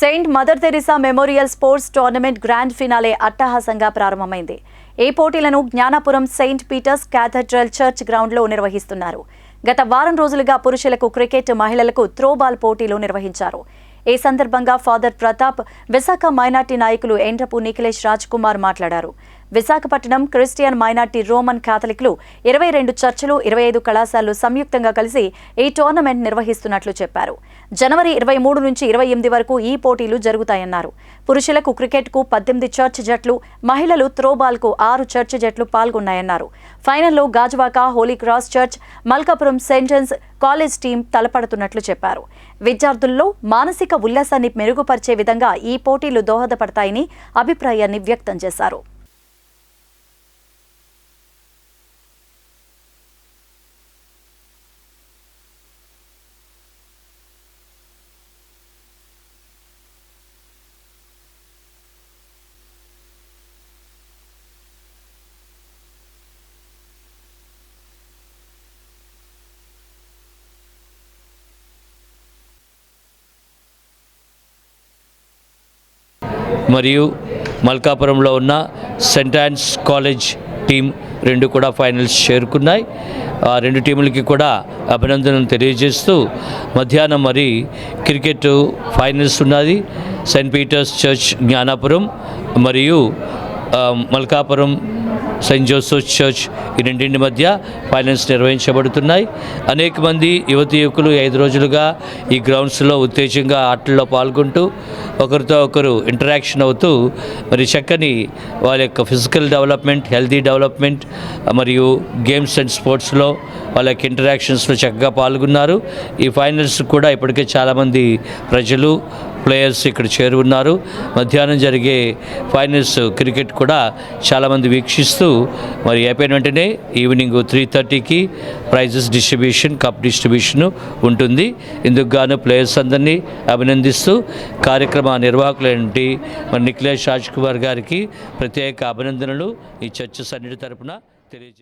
Saint mother Teresa memorial sports tournament grand finale అట్టహాసంగా ప్రారంభమైంది. ఈ పోటీలను Gnanapuram saint Peter's cathedral church గ్రౌండ్లో నిర్వహిస్తున్నారు. గత వారం రోజులుగా పురుషులకు క్రికెట్ మహిళలకు త్రోబాల్ పోటీలు నిర్వహించారు. ఈ సందర్భంగా ఫాదర్ ప్రతాప్ విశాఖ మైనార్టీ నాయకులు ఎండ్రపు నిఖిలేష్ రాజ్ కుమార్ మాట్లాడారు. విశాఖపట్నం క్రిస్టియన్ మైనార్టీ రోమన్ కాథలిక్లు ఇరవై రెండు చర్చిలు ఇరవై ఐదు కళాశాలలు సంయుక్తంగా కలిసి ఈ టోర్నమెంట్ నిర్వహిస్తున్నట్లు చెప్పారు. జనవరి ఇరవై మూడు నుంచి ఇరవై ఎనిమిది వరకు ఈ పోటీలు జరుగుతాయన్నారు. పురుషులకు క్రికెట్కు పద్దెనిమిది చర్చ్ జట్లు మహిళలు త్రోబాల్కు ఆరు చర్చ్ జట్లు పాల్గొన్నాయన్నారు. ఫైనల్లో Gajuwaka holy cross church Malkapuram saint Ann's college team తలపడుతున్నట్లు చెప్పారు. విద్యార్థుల్లో మానసిక ఉల్లాసాన్ని మెరుగుపరిచే విధంగా ఈ పోటీలు దోహదపడతాయని అభిప్రాయాన్ని వ్యక్తం చేశారు. మరియు మల్కాపురంలో ఉన్న సెంట్ ఆన్స్ కాలేజ్ టీం రెండు కూడా ఫైనల్స్ చేరుకున్నాయి. ఆ రెండు టీములకి కూడా అభినందనలు తెలియజేస్తూ మధ్యాహ్నం మరి క్రికెట్ ఫైనల్స్ ఉన్నది. సెయింట్ పీటర్స్ చర్చ్ జ్ఞానాపురం మరియు మల్కాపురం సెయింట్ జోసెఫ్ చర్చ్ ఈ రెండింటి మధ్య ఫైనల్స్ నిర్వహించబడుతున్నాయి. అనేక మంది యువతి యువకులు ఐదు రోజులుగా ఈ గ్రౌండ్స్లో ఉత్తేజంగా ఆటల్లో పాల్గొంటూ ఒకరితో ఒకరు ఇంటరాక్షన్ అవుతూ మరి చక్కని వాళ్ళ యొక్క ఫిజికల్ డెవలప్మెంట్ హెల్తీ డెవలప్మెంట్ మరియు గేమ్స్ అండ్ స్పోర్ట్స్లో వాళ్ళ యొక్క ఇంటరాక్షన్స్లో చక్కగా పాల్గొన్నారు. ఈ ఫైనల్స్ కూడా ఇప్పటికే చాలామంది ప్రజలు ప్లేయర్స్ ఇక్కడ చేరున్నారు మధ్యాహ్నం జరిగే ఫైనల్స్ క్రికెట్ కూడా చాలామంది వీక్షిస్తూ మరి అయిపోయిన వెంటనే ఈవినింగ్ త్రీ థర్టీకి ప్రైజెస్ డిస్ట్రిబ్యూషన్ కప్ డిస్ట్రిబ్యూషన్ ఉంటుంది. ఇందుకు గాను ప్లేయర్స్ అందరినీ అభినందిస్తూ కార్యక్రమ నిర్వాహకులేంటి మరి నిఖిలేష్ రాజ్ కుమార్ గారికి ప్రత్యేక అభినందనలు. ఈ చర్చ సన్నిటి తరపున తెలియజే